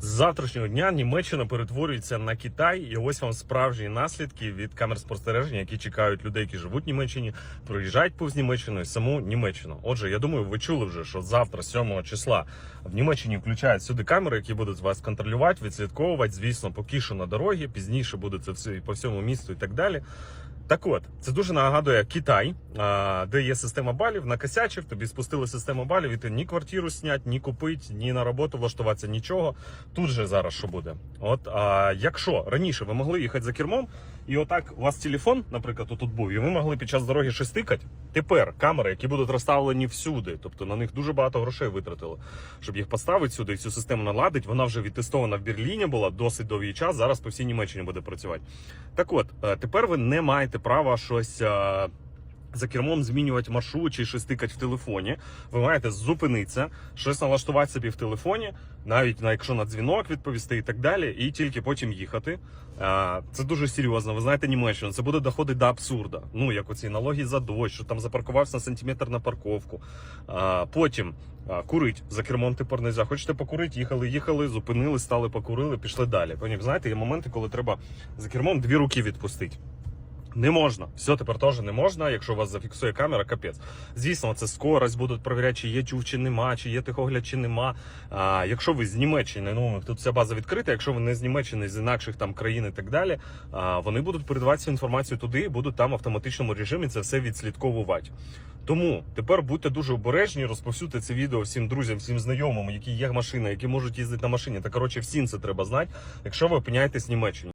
З завтрашнього дня Німеччина перетворюється на Китай, і ось вам справжні наслідки від камер спостереження, які чекають людей, які живуть в Німеччині, проїжджають повз Німеччину і саму Німеччину. Отже, я думаю, ви чули вже, що завтра, 7 числа, в Німеччині включають сюди камери, які будуть вас контролювати, відслідковувати. Звісно, поки що на дорогі, пізніше буде це все і по всьому місту і так далі. Так от, це дуже нагадує Китай, де є система балів, накосячив, тобі спустили систему балів, і ти ні квартиру снять, ні купить, ні на роботу влаштуватися, нічого. Тут же зараз що буде. От а, якщо раніше ви могли їхати за кермом, і отак у вас телефон, наприклад, тут був, і ви могли під час дороги щось тикати, тепер камери, які будуть розставлені всюди, тобто на них дуже багато грошей витратили, щоб їх поставити сюди і цю систему наладить. Вона вже відтестована в Берліні була досить довгий час. Зараз по всій Німеччині буде працювати. Так от, е, тепер ви не маєте права щось. е, За кермом змінювати маршрут чи щось тикати в телефоні. Ви маєте зупинитися, щось налаштувати собі в телефоні, навіть на якщо на дзвінок відповісти і так далі, і тільки потім їхати. А, Це дуже серйозно. Ви знаєте Німеччину. Це буде доходити до абсурда. Ну як оці налоги за дощ, що там запаркувався на сантиметр на парковку. А, Потім курить за кермом тепер не можна. Хочете покурити, їхали, їхали, зупинили, стали, покурили, пішли далі. Потім, знаєте, є моменти, коли треба за кермом дві руки відпустити. Не можна. Все тепер теж не можна, якщо вас зафіксує камера, капець. Звісно, це скорость будуть перевіряти, чи є чув, чи нема, чи є тихогляд, чи нема. А, якщо ви з Німеччини, ну тут вся база відкрита. Якщо ви не з Німеччини, з інакших там країн і так далі, а, вони будуть передавати цю інформацію туди, і будуть там в автоматичному режимі це все відслідковувати. Тому тепер будьте дуже обережні, розповсюдьте це відео всім друзям, всім знайомим, які є машина, які можуть їздити на машині. Та коротше, всім це треба знати, якщо ви опиняєтесь в Німеччині.